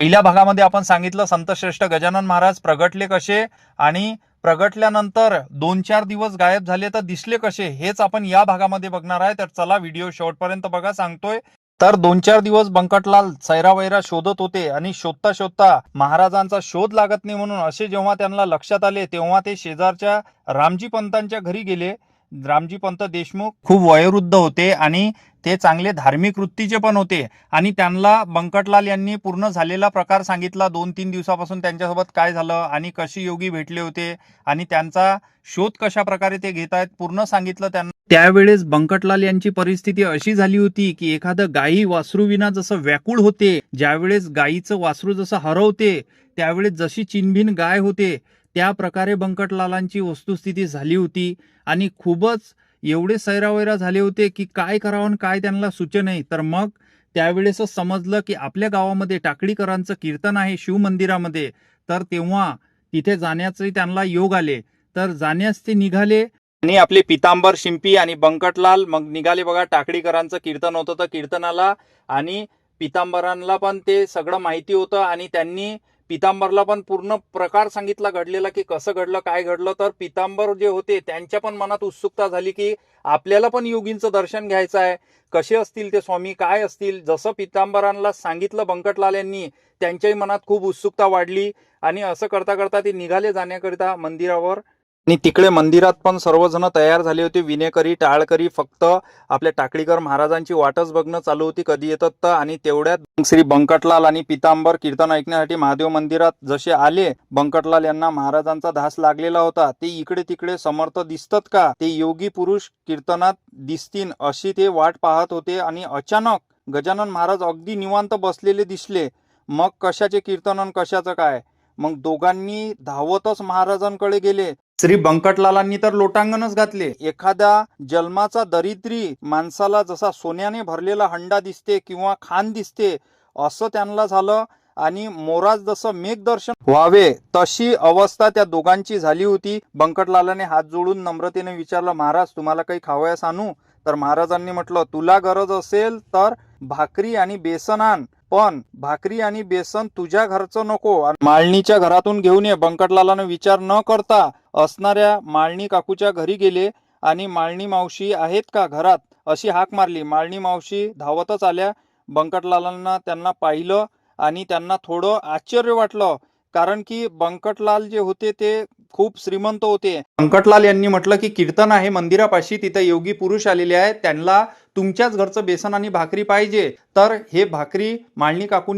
पहिल्या भागामध्ये आपण सांगितलं संतश्रेष्ठ गजानन महाराज प्रगटले कसे आणि प्रगटल्यानंतर दोन चार दिवस गायब झाले तर दिसले कसे हेच आपण या भागामध्ये बघणार आहे. तर चला व्हिडिओ शेवटपर्यंत बघा सांगतोय. तर दोन चार दिवस बंकटलाल सैरावैरा शोधत होते आणि शोधता शोधता महाराजांचा शोध लागत नाही म्हणून असे जेव्हा त्यांना लक्षात आले तेव्हा ते शेजारच्या रामजी पंतांच्या घरी गेले. रामजी पंत देशमुख खूप वयोवृद्ध होते आणि ते चांगले धार्मिक वृत्तीचे पण होते. आणि त्यांना बंकटलाल यांनी पूर्ण झालेला प्रकार सांगितला. दोन तीन दिवसापासून त्यांच्यासोबत काय झालं आणि कशी योगी भेटले होते आणि त्यांचा शोध कशा प्रकारे ते घेत आहेत पूर्ण सांगितलं त्यांना. त्यावेळेस बंकटलाल यांची परिस्थिती अशी झाली होती की एखादं गायी वासरू विना जसं व्याकुळ होते ज्यावेळेस गायीचं वासरू जसं हरवते त्यावेळेस जशी चिनभिन गाय होते त्या प्रकारे बंकटलालांची वस्तुस्थिती झाली होती आणि खूपच एवढे सैरावैरा झाले होते की काय करावं आणि काय त्यांना सुचे तर मग त्यावेळेस समजलं की आपल्या गावामध्ये टाकडीकरांचं कीर्तन आहे शिव मंदिरामध्ये तर तेव्हा तिथे जाण्याचे त्यांना योग आले. तर जाण्यास ते निघाले. आणि आपले पितांबर शिंपी आणि बंकटलाल मग निघाले बघा टाकडीकरांचं कीर्तन होतं तर कीर्तनाला आणि पितांबरांना पण ते सगळं माहिती होतं आणि त्यांनी पितांबरला पण पूर्ण प्रकार सांगितला घडलेला की कसं घडलं काय घडलं तर पितांबर जे होते त्यांच्या पण मनात उत्सुकता झाली की आपल्याला पण योगींचं दर्शन घ्यायचं आहे. कसे असतील ते स्वामी काय असतील? जसं पितांबरांना सांगितलं बंकटलाल यांनी त्यांच्याही मनात खूप उत्सुकता वाढली. आणि असं करता करता ते निघाले जाण्याकरिता मंदिरावर. आणि तिकडे मंदिरात पण सर्वजण तयार झाले होते. विनेकरी टाळकरी फक्त आपल्या टाकळीकर महाराजांची वाटच बघणं चालू होती. कधी येतात तर आणि तेवढ्यात श्री बंकटलाल आणि पितांबर कीर्तन ऐकण्यासाठी महादेव मंदिरात जसे आले बंकटलाल यांना महाराजांचा धास लागलेला होता. ते इकडे तिकडे समर्थ दिसतात का? ते योगी पुरुष कीर्तनात दिसतील अशी ते वाट पाहत होते आणि अचानक गजानन महाराज अगदी निवांत बसलेले दिसले. मग कशाचे कीर्तन आणि कशाचं काय? मग दोघांनी धावतच महाराजांकडे गेले. श्री बंकटलालांनी तर लोटांगणच घातले. एखाद्या जन्माचा दरिद्री माणसाला जसा सोन्याने भरलेला हंडा दिसते किंवा खान दिसते असं त्यांना झालं आणि मोराज जसं मेघदर्शन व्हावे तशी अवस्था त्या दोघांची झाली होती. बंकटलालाने हात जोडून नम्रतेने विचारलं महाराज तुम्हाला काही खावयास आणू तर महाराजांनी म्हटलं तुला गरज असेल तर भाकरी आणि बेसन आण पण भाकरी आणि बेसन तुझ्या घरचं नको माळणीच्या घरातून घेऊन ये. बंकटलालानं विचार न करता असणाऱ्या माळणी काकूच्या घरी गेले आणि माळणी मावशी आहेत का घरात? अशी हाक मारली. माळणी मावशी धावतच आल्या. बंकटलालांना त्यांना पाहिलं आणि त्यांना थोडं आश्चर्य वाटलं. कारण की बंकटलाल जे होते ते खूप श्रीमंत होते. बंकटलाल यांनी म्हटलं की कीर्तन आहे मंदिरापाशी तिथे योगी पुरुष आलेले आहेत. त्यांना तुमच्याच घरचं बेसन आणि भाकरी पाहिजे. तर हे भाकरी माळणी काकूंनी